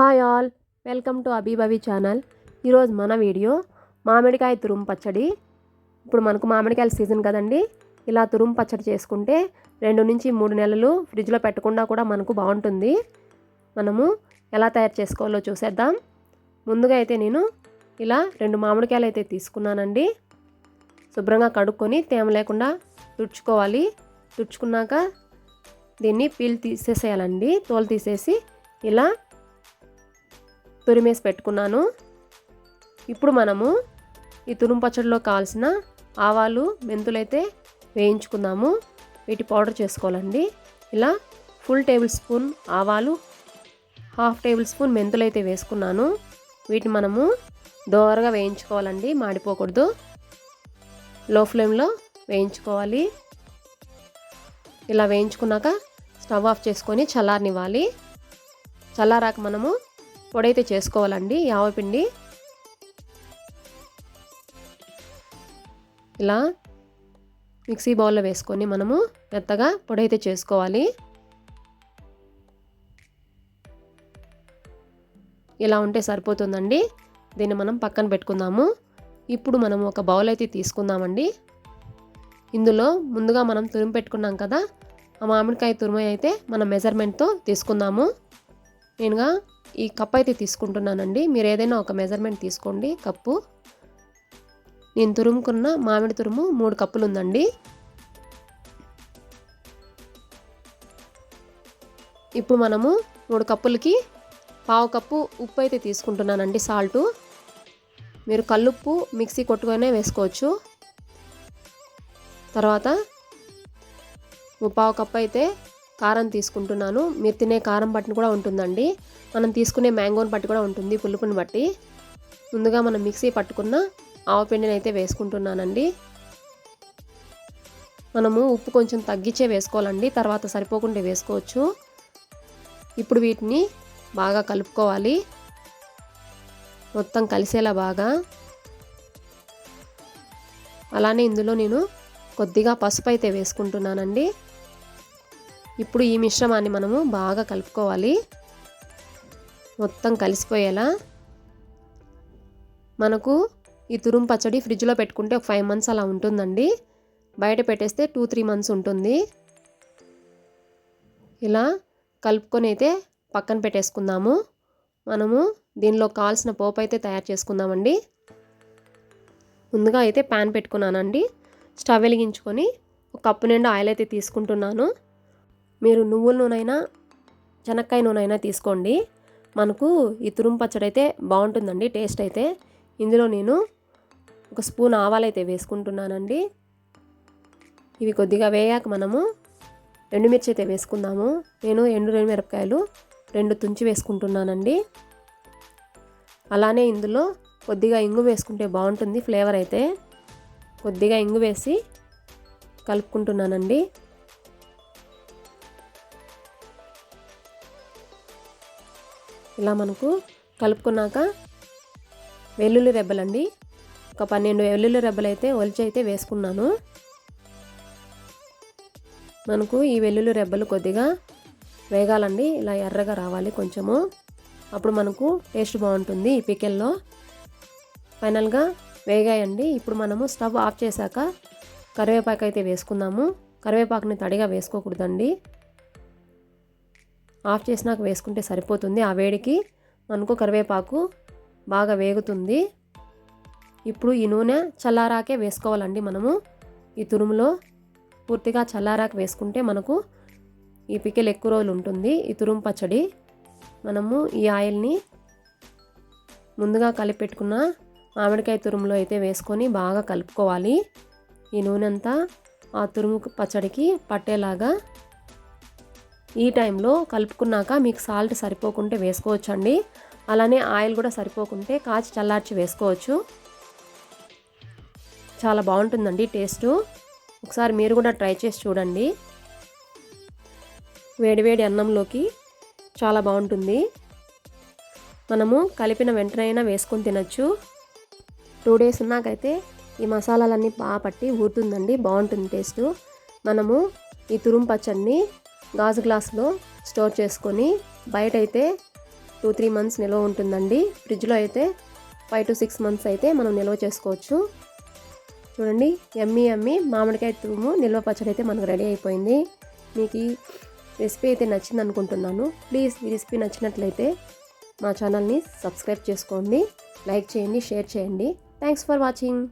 Hi all welcome to Abhibhavi channel. ఈరోజు మన video మామిడికాయ తురుము పచ్చడి. ఇప్పుడు మనకు మామిడికాయల సీజన్ కదండి. ఇలా తురుము పచ్చడి చేసుకుంటే రెండు నుంచి మూడు నెలలు ఫ్రిడ్జ్లో పెట్టకుండా కూడా మనకు బాగుంటుంది. మనము ఎలా తయారు చేసుకోవాలో చూసేద్దాం. ముందుగా అయితే నేను ఇలా రెండు మామిడికాయలు అయితే తీసుకున్నానండి. శుభ్రంగా కడుక్కొని తేమ లేకుండా తుడుచుకోవాలి. తుడుచుకున్నాక దీన్ని పీల్ తీసేసేయాలండి. తోలు తీసేసి ఇలా తురిమేసి పెట్టుకున్నాను. ఇప్పుడు మనము ఈ తురుము పచ్చడిలో కావాల్సిన ఆవాలు మెంతులైతే వేయించుకుందాము. వీటి పౌడర్ చేసుకోవాలండి. ఇలా ఫుల్ టేబుల్ స్పూన్ ఆవాలు హాఫ్ టేబుల్ స్పూన్ మెంతులు అయితే వేసుకున్నాను. వీటిని మనము దోరగా వేయించుకోవాలండి మాడిపోకూడదు. లో ఫ్లేమ్లో వేయించుకోవాలి. ఇలా వేయించుకున్నాక స్టవ్ ఆఫ్ చేసుకొని చల్లారనివ్వాలి. చల్లారాక మనము పొడైతే చేసుకోవాలండి. యావపిండి ఇలా మిక్సీ బౌల్లో వేసుకొని మనము మెత్తగా పొడైతే చేసుకోవాలి. ఇలా ఉంటే సరిపోతుందండి. దీన్ని మనం పక్కన పెట్టుకుందాము. ఇప్పుడు మనం ఒక బౌల్ అయితే తీసుకుందామండి. ఇందులో ముందుగా మనం తురిమి పెట్టుకున్నాం కదా ఆ మామిడికాయ తురుము అయితే మన మెజర్మెంట్తో తీసుకుందాము. నేనుగా ఈ కప్ అయితే తీసుకుంటున్నానండి. మీరు ఏదైనా ఒక మెజర్మెంట్ తీసుకోండి. కప్పు. నేను తురుముకున్న మామిడి తురుము మూడు కప్పులు ఉందండి. ఇప్పుడు మనము మూడు కప్పులకి పావు కప్పు ఉప్పు అయితే తీసుకుంటున్నానండి సాల్టు. మీరు కల్లుప్పు మిక్సీ కొట్టుకొనే వేసుకోవచ్చు. తర్వాత పావు కప్పు అయితే కారం తీసుకుంటున్నాను. మీరు తినే కారం బట్టిని కూడా ఉంటుందండి. మనం తీసుకునే మ్యాంగోని బట్టి కూడా ఉంటుంది పులుపుని బట్టి. ముందుగా మనం మిక్సీ పట్టుకున్న ఆవపిండిని అయితే వేసుకుంటున్నానండి. మనము ఉప్పు కొంచెం తగ్గించే వేసుకోవాలండి. తర్వాత సరిపోకుండా వేసుకోవచ్చు. ఇప్పుడు వీటిని బాగా కలుపుకోవాలి. మొత్తం కలిసేలా బాగా. అలానే ఇందులో నేను కొద్దిగా పసుపు అయితే వేసుకుంటున్నానండి. ఇప్పుడు ఈ మిశ్రమాన్ని మనము బాగా కలుపుకోవాలి. మొత్తం కలిసిపోయేలా మనకు ఈ తురుము పచ్చడి ఫ్రిడ్జ్లో పెట్టుకుంటే ఒక ఫైవ్ మంత్స్ అలా ఉంటుందండి. బయట పెట్టేస్తే టూ త్రీ మంత్స్ ఉంటుంది. ఇలా కలుపుకొని అయితే పక్కన పెట్టేసుకుందాము. మనము దీనిలో కావాల్సిన పోపు అయితే తయారు చేసుకుందామండి. ముందుగా అయితే ప్యాన్ పెట్టుకున్నానండి. స్టవ్ వెలిగించుకొని ఒక కప్పు నిండా ఆయిల్ అయితే తీసుకుంటున్నాను. మీరు నువ్వుల నూనె చెనక్కాయ నూనె అయినా తీసుకోండి. మనకు ఈ తురుము పచ్చడి అయితే బాగుంటుందండి టేస్ట్ అయితే. ఇందులో నేను ఒక స్పూన్ ఆవాలైతే వేసుకుంటున్నానండి. ఇవి కొద్దిగా వేయాక మనము ఎండుమిర్చి అయితే వేసుకుందాము. నేను ఎండు రెండు మిరపకాయలు రెండు తుంచి వేసుకుంటున్నానండి. అలానే ఇందులో కొద్దిగా ఇంగు వేసుకుంటే బాగుంటుంది ఫ్లేవర్ అయితే. కొద్దిగా ఇంగు వేసి కలుపుకుంటున్నానండి. ఇలా మనకు కలుపుకున్నాక వెల్లుల్లి రెబ్బలండి. ఒక పన్నెండు వెల్లుల్లి రెబ్బలు అయితే ఒలిచి అయితే వేసుకున్నాను. మనకు ఈ వెల్లుల్లి రెబ్బలు కొద్దిగా వేగాలండి. ఇలా ఎర్రగా రావాలి కొంచెము. అప్పుడు మనకు టేస్ట్ బాగుంటుంది ఈ పికెల్లో. ఫైనల్గా వేగాయండి. ఇప్పుడు మనము స్టవ్ ఆఫ్ చేశాక కరివేపాకు అయితే వేసుకుందాము. కరివేపాకుని తడిగా వేసుకోకూడదండి. ఆఫ్ చేసినాక వేసుకుంటే సరిపోతుంది. ఆ వేడికి మనకు కరివేపాకు బాగా వేగుతుంది. ఇప్పుడు ఈ నూనె చల్లారాకే వేసుకోవాలండి మనము. ఈ తురుములో పూర్తిగా చల్లారాక వేసుకుంటే మనకు ఈ పికెల్ ఎక్కువ రోజులు ఉంటుంది. ఈ తురుము పచ్చడి మనము ఈ ఆయిల్ని ముందుగా కలిపెట్టుకున్న మామిడికాయ తురుములో అయితే వేసుకొని బాగా కలుపుకోవాలి. ఈ నూనె అంతా ఆ తురుము పచ్చడికి పట్టేలాగా ఈ టైంలో కలుపుకున్నాక మీకు సాల్ట్ సరిపోకుంటే వేసుకోవచ్చండి. అలానే ఆయిల్ కూడా సరిపోకుంటే కాచి చల్లార్చి వేసుకోవచ్చు. చాలా బాగుంటుందండి టేస్ట్. ఒకసారి మీరు కూడా ట్రై చేసి చూడండి. వేడివేడి అన్నంలోకి చాలా బాగుంటుంది. మనము కలిపిన వెంటనైనా వేసుకొని తినచ్చు. టూ డేస్ ఉన్నాకైతే ఈ మసాలాలన్నీ బాగా పట్టి ఊరుతుందండి. బాగుంటుంది టేస్ట్. మనము ఈ తురుము పచ్చడిని గాజు గ్లాస్లో స్టోర్ చేసుకొని బయట అయితే టూ త్రీ మంత్స్ నిల్వ ఉంటుందండి. ఫ్రిడ్జ్లో అయితే ఫైవ్ టు సిక్స్ మంత్స్ అయితే మనం నిల్వ చేసుకోవచ్చు. చూడండి ఎమ్మి ఎమ్మి మామిడికాయ తురుము నిల్వ పచ్చడి అయితే మనకు రెడీ అయిపోయింది. మీకు ఈ రెసిపీ అయితే నచ్చింది అనుకుంటున్నాను. ప్లీజ్ ఈ రెసిపీ నచ్చినట్లయితే మా ఛానల్ని సబ్స్క్రైబ్ చేసుకోండి. లైక్ చేయండి షేర్ చేయండి. Thanks for watching.